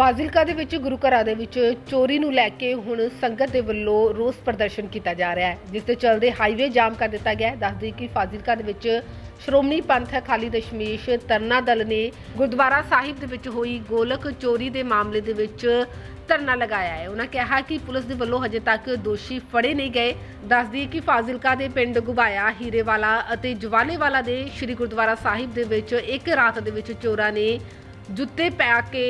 ਫਾਜ਼ਿਲਕਾ ਦੇ ਵਿੱਚ, ਗੁਰੂ ਘਰਾਂ ਦੇ ਵਿੱਚ ਚੋਰੀ ਨੂੰ ਲੈ ਕੇ ਹੁਣ ਸੰਗਤ ਦੇ ਵੱਲੋਂ ਰੋਸ ਪ੍ਰਦਰਸ਼ਨ ਕੀਤਾ ਜਾ ਰਿਹਾ ਹੈ, ਜਿਸ ਦੇ ਚੱਲਦੇ ਹਾਈਵੇ ਜਾਮ ਕਰ ਦਿੱਤਾ ਗਿਆ ਹੈ। ਦੱਸਦੇ ਕਿ ਫਾਜ਼ਿਲਕਾ ਦੇ ਵਿੱਚ ਸ਼੍ਰੋਮਣੀ ਪੰਥ ਅਕਾਲੀ ਦਸ਼ਮੇਸ਼ ਤਰਨਾ ਦਲ ਨੇ ਗੁਰਦੁਆਰਾ ਸਾਹਿਬ ਦੇ ਵਿੱਚ ਹੋਈ ਗੋਲਕ ਚੋਰੀ ਦੇ ਮਾਮਲੇ ਦੇ ਵਿੱਚ ਧਰਨਾ ਲਗਾਇਆ ਹੈ। ਉਹਨਾਂ ਕਿਹਾ ਕਿ ਪੁਲਿਸ ਦੇ ਵੱਲੋਂ ਹਜੇ ਤੱਕ ਦੋਸ਼ੀ ਫੜੇ ਨਹੀਂ ਗਏ। ਦੱਸਦੀ ਕਿ ਫਾਜ਼ਿਲਕਾ ਦੇ ਪਿੰਡ ਗੁਬਾਇਆ, ਹੀਰੇਵਾਲਾ ਅਤੇ ਜਵਾਲੇਵਾਲਾ ਦੇ ਸ੍ਰੀ ਗੁਰਦੁਆਰਾ ਸਾਹਿਬ ਦੇ ਵਿੱਚ ਇੱਕ ਰਾਤ ਦੇ ਵਿੱਚ ਚੋਰਾਂ ਨੇ ਜੁੱਤੇ ਪਾ ਕੇ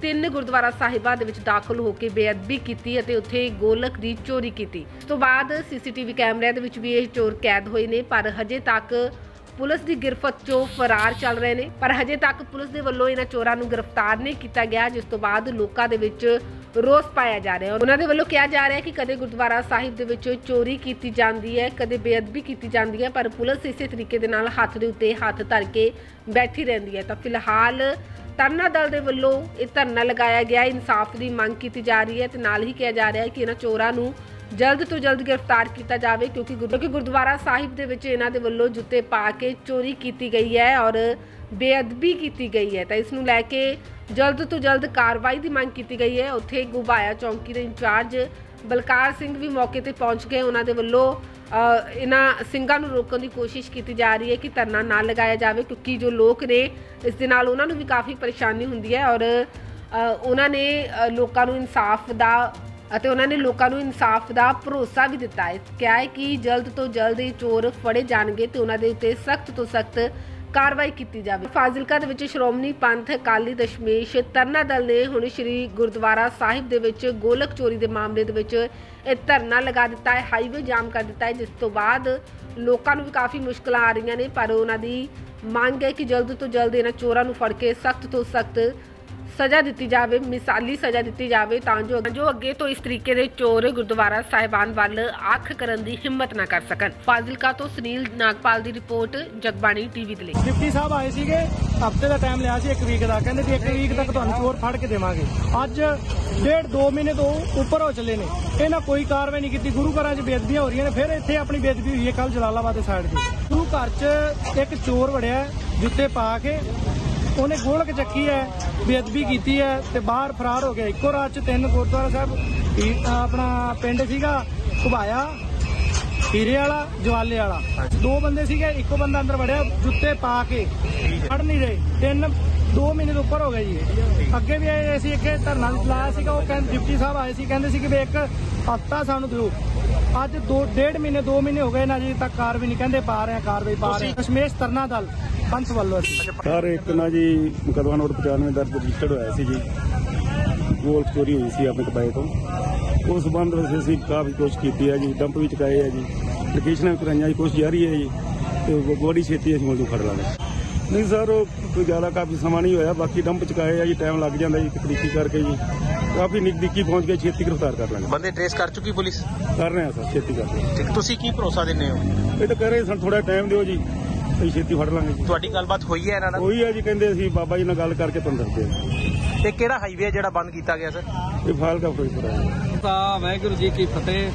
ਤਿੰਨ ਗੁਰਦੁਆਰਾ ਸਾਹਿਬਾਂ ਦੇ ਵਿੱਚ ਦਾਖਲ ਹੋ ਕੇ ਬੇਅਦਬੀ ਕੀਤੀ ਅਤੇ ਉੱਥੇ ਗੋਲਕ ਦੀ ਚੋਰੀ ਕੀਤੀ। ਇਸ ਤੋਂ ਬਾਅਦ ਸੀਸੀਟੀਵੀ ਕੈਮਰਿਆਂ ਦੇ ਵਿੱਚ ਵੀ ਇਹ ਚੋਰ ਕੈਦ ਹੋਏ ਨੇ, ਪਰ ਹਜੇ ਤੱਕ ਪੁਲਿਸ ਦੀ ਗਿਰਫਤ 'ਚੋਂ ਫਰਾਰ ਚੱਲ ਰਹੇ ਨੇ। ਪਰ ਹਜੇ ਤੱਕ ਪੁਲਿਸ ਦੇ ਵੱਲੋਂ ਇਹਨਾਂ ਚੋਰਾਂ ਨੂੰ ਗ੍ਰਿਫਤਾਰ ਨਹੀਂ ਕੀਤਾ ਗਿਆ, ਜਿਸ ਤੋਂ ਬਾਅਦ ਲੋਕਾਂ ਦੇ ਵਿੱਚ ਰੋਸ ਪਾਇਆ ਜਾ ਰਿਹਾ ਹੈ। ਉਹਨਾਂ ਦੇ ਵੱਲੋਂ ਕਿਹਾ ਜਾ ਰਿਹਾ ਹੈ ਕਿ ਕਦੇ ਗੁਰਦੁਆਰਾ ਸਾਹਿਬ ਦੇ ਵਿੱਚ ਚੋਰੀ ਕੀਤੀ ਜਾਂਦੀ ਹੈ, ਕਦੇ ਬੇਅਦਬੀ ਕੀਤੀ ਜਾਂਦੀ ਹੈ, ਪਰ ਪੁਲਿਸ ਇਸੇ ਤਰੀਕੇ ਦੇ ਨਾਲ ਹੱਥ ਦੇ ਉੱਤੇ ਹੱਥ ਧਰ ਕੇ ਬੈਠੀ ਰਹਿੰਦੀ ਹੈ। ਤਾਂ ਫਿਲਹਾਲ ਤਰਨਾ ਦਲ ਦੇ ਵੱਲੋਂ ਇਹ ਧਰਨਾ ਲਗਾਇਆ ਗਿਆ। ਇਨਸਾਫ ਦੀ ਮੰਗ ਕੀਤੀ ਜਾ ਰਹੀ ਹੈ ਤੇ ਨਾਲ ਹੀ ਕਿਹਾ ਜਾ ਰਿਹਾ ਹੈ ਕਿ ਇਹਨਾਂ ਚੋਰਾਂ ਨੂੰ ਜਲਦ ਤੋਂ ਜਲਦ ਗ੍ਰਿਫਤਾਰ ਕੀਤਾ ਜਾਵੇ ਕਿਉਂਕਿ ਗੁਰ- ਕਿਉਂਕਿ ਗੁਰਦੁਆਰਾ ਸਾਹਿਬ ਦੇ ਵਿੱਚ ਇਹਨਾਂ ਦੇ ਵੱਲੋਂ ਜੁੱਤੇ ਪਾ ਕੇ ਚੋਰੀ ਕੀਤੀ ਗਈ ਹੈ ਔਰ ਬੇਅਦਬੀ ਕੀਤੀ ਗਈ ਹੈ। ਤਾਂ ਇਸ ਨੂੰ ਲੈ ਕੇ ਜਲਦ ਤੋਂ ਜਲਦ ਕਾਰਵਾਈ ਦੀ ਮੰਗ ਕੀਤੀ ਗਈ ਹੈ। ਉੱਥੇ ਗੁਬਾਇਆ ਚੌਂਕੀ ਦੇ ਇੰਚਾਰਜ ਬਲਕਾਰ ਸਿੰਘ ਵੀ ਮੌਕੇ ਤੇ ਪਹੁੰਚ ਗਏ। ਉਹਨਾਂ ਦੇ ਵੱਲੋਂ ਇਹਨਾਂ ਸਿੰਘਾਂ ਨੂੰ ਰੋਕਣ ਦੀ ਕੋਸ਼ਿਸ਼ ਕੀਤੀ ਜਾ ਰਹੀ ਹੈ ਕਿ ਧਰਨਾ ਨਾ ਲਗਾਇਆ ਜਾਵੇ, ਕਿਉਂਕਿ ਜੋ ਲੋਕ ਨੇ, ਇਸ ਦੇ ਨਾਲ ਉਹਨਾਂ ਨੂੰ ਵੀ ਕਾਫੀ ਪਰੇਸ਼ਾਨੀ ਹੁੰਦੀ ਹੈ ਔਰ ਉਹਨਾਂ ਨੇ ਲੋਕਾਂ ਨੂੰ ਇਨਸਾਫ ਦਾ ਅਤੇ ਉਹਨਾਂ ਨੇ ਲੋਕਾਂ ਨੂੰ ਇਨਸਾਫ ਦਾ ਭਰੋਸਾ ਵੀ ਦਿੱਤਾ ਹੈ। ਕਿਹਾ ਹੈ ਕਿ ਜਲਦ ਤੋਂ ਜਲਦ ਇਹ ਚੋਰ ਫੜੇ ਜਾਣਗੇ ਤੇ ਉਹਨਾਂ ਦੇ ਉੱਤੇ ਸਖਤ ਤੋਂ ਸਖਤ ਕਾਰਵਾਈ ਕੀਤੀ ਜਾਵੇ। ਫਾਜ਼ਿਲਕਾ ਦੇ ਵਿੱਚ ਸ਼੍ਰੋਮਣੀ ਪੰਥ ਅਕਾਲੀ ਦਸ਼ਮੇਸ਼ ਤਰਨਾ ਦਲ ਨੇ ਹੁਣ ਸ੍ਰੀ ਗੁਰਦੁਆਰਾ ਸਾਹਿਬ ਦੇ ਵਿੱਚ ਗੋਲਕ ਚੋਰੀ ਦੇ ਮਾਮਲੇ ਦੇ ਵਿੱਚ ਇਹ ਧਰਨਾ ਲਗਾ ਦਿੱਤਾ ਹੈ, ਹਾਈਵੇ ਜਾਮ ਕਰ ਦਿੱਤਾ ਹੈ, ਜਿਸ ਤੋਂ ਬਾਅਦ ਲੋਕਾਂ ਨੂੰ ਵੀ ਕਾਫੀ ਮੁਸ਼ਕਲਾਂ ਆ ਰਹੀਆਂ ਨੇ, ਪਰ ਉਹਨਾਂ ਦੀ ਮੰਗ ਹੈ ਕਿ ਜਲਦ ਤੋਂ ਜਲਦ ਇਹਨਾਂ ਚੋਰਾਂ ਨੂੰ ਫੜ ਕੇ ਸਖਤ ਤੋਂ ਸਖਤ ਸਜ਼ਾ ਦਿੱਤੀ ਜਾਵੇ ਮਿਸਾਲੀ ਸਜ਼ਾ ਦਿੱਤੀ ਜਾਵੇ ਤਾਂ ਜੋ ਜੋ ਅੱਗੇ ਤੋਂ ਇਸ ਤਰੀਕੇ ਦੇ ਚੋਰ ਗੁਰਦੁਆਰਾ ਸਾਹਿਬਾਨ ਵੱਲ ਅੱਖ ਕਰਨ ਦੀ ਹਿੰਮਤ ਨਾ ਕਰ ਸਕਣ। ਫਾਜ਼ਿਲਕਾ ਤੋਂ ਸੁਨੀਲ ਨਾਗਪਾਲ ਦੀ ਰਿਪੋਰਟ ਜਗਬਾਣੀ ਟੀਵੀ ਦੇ ਲਈ। ਡਿਪਟੀ ਸਾਹਿਬ ਆਏ ਸੀਗੇ ਹਫ਼ਤੇ ਦਾ ਟਾਈਮ ਲਿਆ ਸੀ ਇੱਕ ਵੀਕ ਦਾ। ਕਹਿੰਦੇ ਵੀ ਇੱਕ ਵੀਕ ਤੱਕ ਤੁਹਾਨੂੰ ਚੋਰ ਫੜ ਕੇ ਦੇਵਾਂਗੇ। ਅੱਜ ਡੇਢ 2 ਮਹੀਨੇ ਤੋਂ ਉੱਪਰ ਹੋ ਚੱਲੇ ਨੇ। ਇਹਨਾਂ ਕੋਈ ਕਾਰਵਾਈ ਨਹੀਂ ਕੀਤੀ। ਗੁਰੂ ਘਰਾਂ 'ਚ ਬੇਅਦਬੀਆਂ ਹੋ ਰਹੀਆਂ ਨੇ। ਫਿਰ ਇੱਥੇ ਆਪਣੀ ਬੇਦਬੀ ਹੋਈ ਹੈ ਕੱਲ ਜਲਾਲਾਬਾਦ ਦੇ ਸਾਈਡ ਤੇ। ਗੁਰੂ ਘਰ 'ਚ ਇੱਕ ਚੋਰ ਵੜਿਆ ਹੈ, ਜੁੱਤੇ ਪਾ ਕੇ ਉਹਨੇ ਗੋਲਕ ਚੱਕੀ ਹੈ, ਬੇਅਦਬੀ ਕੀਤੀ ਹੈ ਤੇ ਬਾਹਰ ਫਰਾਰ ਹੋ ਗਿਆ। ਇੱਕੋ ਰਾਤ 'ਚ ਤਿੰਨ ਗੁਰਦੁਆਰਾ ਸਾਹਿਬ ਆਪਣਾ ਪਿੰਡ ਸੀਗਾ, ਘੁਬਾਇਆ ਹੀਰੇ ਵਾਲਾ ਜਵਾਲੇ ਵਾਲਾ ਦੋ ਬੰਦੇ ਸੀਗੇ, ਇੱਕੋ ਬੰਦਾ ਅੰਦਰ ਵੜਿਆ, ਜੁੱਤੇ ਪਾ ਕੇ। ਫੜ ਨਹੀਂ ਰਹੇ। ਤਿੰਨ 2 ਮਹੀਨੇ ਤੋਂ ਉੱਪਰ ਹੋ ਗਏ ਜੀ ਅੱਗੇ ਵੀ ਆਏ ਸੀ ਅੱਗੇ ਧਰਨਾ ਲਾਇਆ ਸੀਗਾ ਉਹ ਕਹਿੰਦੇ ਡਿਪਟੀ ਸਾਹਿਬ ਆਏ ਸੀ ਕਹਿੰਦੇ ਸੀ ਕਿ ਵੀ ਇੱਕ ਹਫਤਾ ਸਾਨੂੰ ਦਿਓ। ਅੱਜ ਦੋ ਡੇਢ ਮਹੀਨੇ 2 ਮਹੀਨੇ ਹੋ ਗਏ ਨਾ ਜੀ ਤੱਕ ਕਾਰਵਾਈ ਨਹੀਂ ਕਹਿੰਦੇ ਪਾ ਰਹੇ ਆ ਕਾਰਵਾਈ ਪਾ ਰਹੇ ਆ। ਕਸ਼ਮੇਸ਼ ਤਰਨਾ ਦਲ ਪੰਥ ਵੱਲੋਂ ਸਰ ਇੱਕ ਨਾ ਜੀ ਮੁਕੱਦਮਾ ਨੰਬਰ 95 ਦਰਜ ਰਜਿਸਟਰਡ ਹੋਇਆ ਸੀ ਜੀ। ਗੋਲ ਚੋਰੀ ਹੋਈ ਸੀ ਆਪਣੇ ਕਬਾਏ ਤੋਂ। ਉਸ ਸੰਬੰਧ ਵਿੱਚ ਅਸੀਂ ਕਾਫੀ ਕੋਸ਼ਿਸ਼ ਕੀਤੀ ਹੈ ਜੀ ਡੰਪ ਵੀ ਚੁਕਾਏ ਹੈ ਜੀ। ਲੋਕੇਸ਼ਨਾਂ ਕਰਾਈਆਂ ਜੀ ਕੋਸ਼ਿਸ਼ ਜਾਰੀ ਹੈ ਜੀ। ਤੇ ਬੋਡੀ ਛੇਤੀ ਅਸੀਂ ਮੁਲਜ਼ਮ ਫੜ ਲਾਂਗੇ। ਨਹੀਂ ਸਰ ਉਹ ਕੋਈ ਜ਼ਿਆਦਾ ਕਾਫੀ ਸਮਾਂ ਨਹੀਂ ਹੋਇਆ। ਬਾਕੀ ਡੰਪ ਚੁਕਾਏ ਆ ਜੀ ਟਾਈਮ ਲੱਗ ਜਾਂਦਾ ਜੀ ਤਕਨੀਕੀ ਕਰਕੇ ਜੀ। ਕਾਫੀ ਨਜ਼ਦੀਕੀ ਪਹੁੰਚ ਗਏ ਛੇਤੀ ਗ੍ਰਿਫਤਾਰ ਕਰ ਲਾਂਗੇ। ਬੰਦੇ ਟ੍ਰੇਸ ਕਰ ਚੁੱਕੀ ਪੁਲਿਸ? ਕਰ ਰਹੇ ਹਾਂ ਸਰ ਛੇਤੀ ਕਰ ਰਹੇ ਤੇ ਤੁਸੀਂ ਕੀ ਭਰੋਸਾ ਦਿੰਦੇ ਹੋ? ਇਹ ਤਾਂ ਕਹਿ ਰਹੇ ਸਨ ਥੋੜਾ ਟਾਈਮ ਦਿਓ ਜੀ ਅਸੀਂ ਛੇਤੀ ਫੜ ਲਾਂਗੇ ਜੀ। ਤੁਹਾਡੀ ਗੱਲਬਾਤ ਹੋਈ ਹੈ ਇਹਨਾਂ ਨਾਲ? ਉਹੀ ਹੈ ਜੀ ਕਹਿੰਦੇ ਅਸੀਂ ਬਾਬਾ ਜੀ ਨਾਲ ਗੱਲ ਕਰਕੇ ਤੁਹਾਨੂੰ ਦੱਸਦੇ ਹਾਂ ਤੇ ਕਿਹੜਾ ਹਾਈਵੇ ਜਿਹੜਾ ਬੰਦ ਕੀਤਾ ਗਿਆ ਸਰ? ਇਹ ਫਾਇਲ ਕਾ ਫਿਰੋਜ਼ਪੁਰ ਹੈ। ਤਾਂ ਵਾਹਿਗੁਰੂ ਜੀ ਕੀ ਫਤਿਹ।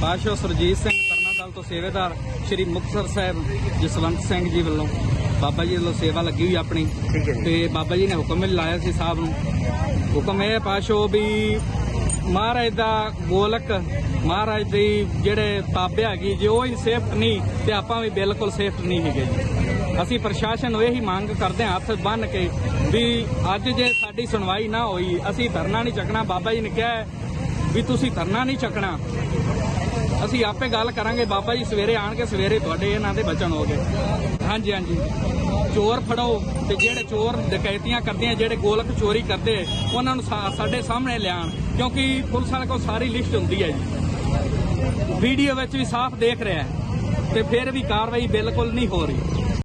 ਪਾਸ਼ਾ ਸੁਰਜੀਤ ਸਿੰਘ ਤਰਨਾ ਦਲ ਤੋਂ ਸੇਵੇਦਾਰ ਸ਼੍ਰੀ ਮੁਕਤਸਰ ਸਾਹਿਬ ਜਸਵੰਤ ਸਿੰਘ ਜੀ ਵੱਲੋਂ। ਬਾਬਾ ਜੀ ਵੱਲੋਂ ਸੇਵਾ ਲੱਗੀ ਹੋਈ ਆਪਣੀ। ਠੀਕ ਹੈ ਜੀ। ਤੇ ਬਾਬਾ ਜੀ ਨੇ ਹੁਕਮ ਵੀ ਲਾਇਆ ਸੀ ਸਾਹਿਬ ਨੂੰ। ਹੁਕਮ ਇਹ ਪਾਸ਼ੋ ਵੀ ਮਹਾਰਾਜ ਦਾ ਗੋਲਕ ਮਹਾਰਾਜ ਦੀ ਜਿਹੜੇ ਤਾਬੇ ਹੈਗੀ ਜੇ ਉਹ ਹੀ ਸੇਫਟ ਨਹੀਂ ਤੇ ਆਪਾਂ ਵੀ ਬਿਲਕੁਲ ਸੇਫਟ ਨਹੀਂ ਹੈਗੇ ਜੀ। ਅਸੀਂ ਪ੍ਰਸ਼ਾਸਨ ਨੂੰ ਇਹੀ ਮੰਗ ਕਰਦੇ ਹਾਂ ਹੱਥ ਬੰਨ ਕੇ ਵੀ ਅੱਜ ਜੇ ਸਾਡੀ ਸੁਣਵਾਈ ਨਾ ਹੋਈ ਅਸੀਂ ਧਰਨਾ ਨਹੀਂ ਚੱਕਣਾ। ਬਾਬਾ ਜੀ ਨੇ ਕਿਹਾ ਵੀ ਤੁਸੀਂ ਧਰਨਾ ਨਹੀਂ ਚੱਕਣਾ। ਅਸੀਂ ਆਪੇ ਗੱਲ ਕਰਾਂਗੇ। ਬਾਬਾ ਜੀ ਸਵੇਰੇ ਆਣ ਕੇ ਸਵੇਰੇ ਤੁਹਾਡੇ ਇਹਨਾਂ ਦੇ ਬਚਨ ਹੋ ਗਏ। ਹਾਂਜੀ ਹਾਂਜੀ। ਚੋਰ ਫੜੋ ਤੇ ਜਿਹੜੇ ਚੋਰ ਡਕੈਤੀਆਂ ਕਰਦੇ ਆ ਜਿਹੜੇ ਗੋਲਕ ਚੋਰੀ ਕਰਦੇ, ਉਹਨਾਂ ਨੂੰ ਸਾ- ਸਾਡੇ ਸਾਹਮਣੇ ਲਿਆਣ। ਕਿਉਂਕਿ ਪੁਲਿਸ ਵਾਲੇ ਕੋਲ ਸਾਰੀ ਲਿਸਟ ਹੁੰਦੀ ਹੈ ਜੀ। ਵੀਡੀਓ ਵਿੱਚ ਵੀ ਸਾਫ਼ ਦੇਖ ਰਿਹਾ ਹੈ ਤੇ ਫਿਰ ਵੀ ਕਾਰਵਾਈ ਬਿਲਕੁਲ ਨਹੀਂ ਹੋ ਰਹੀ।